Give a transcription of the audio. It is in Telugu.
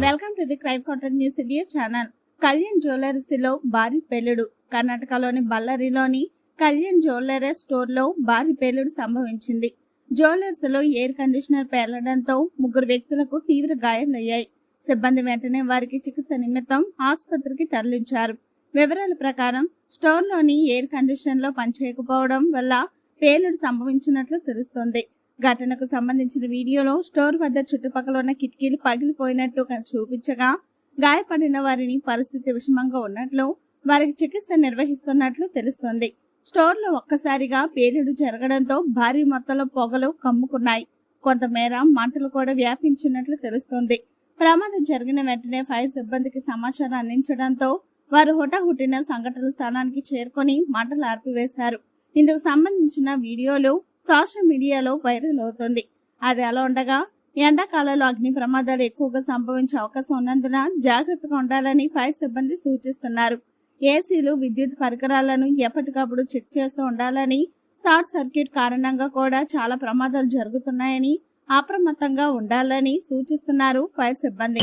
Welcome to the crime content news India channel. Kalyan జ్యువెలర్స్లో భారీ పేలుడు. కర్ణాటకలోని బళ్ళారిలోని కళ్యాణ్ జ్యువెలర్స్ స్టోర్లో భారీ పేలుడు సంభవించింది. జ్యువెలర్స్లో ఎయిర్ కండిషనర్ పేలడంతో ముగ్గురు వ్యక్తులకు తీవ్ర గాయాలయ్యాయి. సిబ్బంది వెంటనే వారికి చికిత్స నిమిత్తం ఆసుపత్రికి తరలించారు. వివరాల ప్రకారం స్టోర్లోని ఎయిర్ కండిషనర్లో పనిచేయకపోవడం వల్ల పేలుడు సంభవించినట్లు తెలుస్తోంది. ఘటనకు సంబంధించిన వీడియోలో స్టోర్ వద్ద చుట్టుపక్కల ఉన్న కిటికీలు పగిలిపోయినట్టు చూపించగా గాయపడిన వారిని పరిస్థితి విషమంగా ఉన్నట్లు వారికి చికిత్స నిర్వహిస్తున్నట్లు తెలుస్తోంది. స్టోర్లో ఒక్కసారిగా పేలుడు జరగడంతో భారీ మొత్తంలో పొగలు కమ్ముకున్నాయి. కొంతమేర మంటలు కూడా వ్యాపించినట్లు తెలుస్తోంది. ప్రమాదం జరిగిన వెంటనే ఫైర్ సిబ్బందికి సమాచారం అందించడంతో వారు హుటాహుటిన సంఘటన స్థానానికి చేరుకొని మంటలు ఆర్పివేశారు. ఇందుకు సంబంధించిన వీడియోలు సోషల్ మీడియాలో వైరల్ అవుతుంది. అది అలా ఉండగా ఎండాకాలంలో అగ్ని ప్రమాదాలు ఎక్కువగా సంభవించే అవకాశం ఉన్నందున జాగ్రత్తగా ఉండాలని ఫైర్ సిబ్బంది సూచిస్తున్నారు. ఏసీలు విద్యుత్ పరికరాలను ఎప్పటికప్పుడు చెక్ చేస్తూ ఉండాలని షార్ట్ సర్క్యూట్ కారణంగా కూడా చాలా ప్రమాదాలు జరుగుతున్నాయని అప్రమత్తంగా ఉండాలని సూచిస్తున్నారు ఫైర్ సిబ్బంది.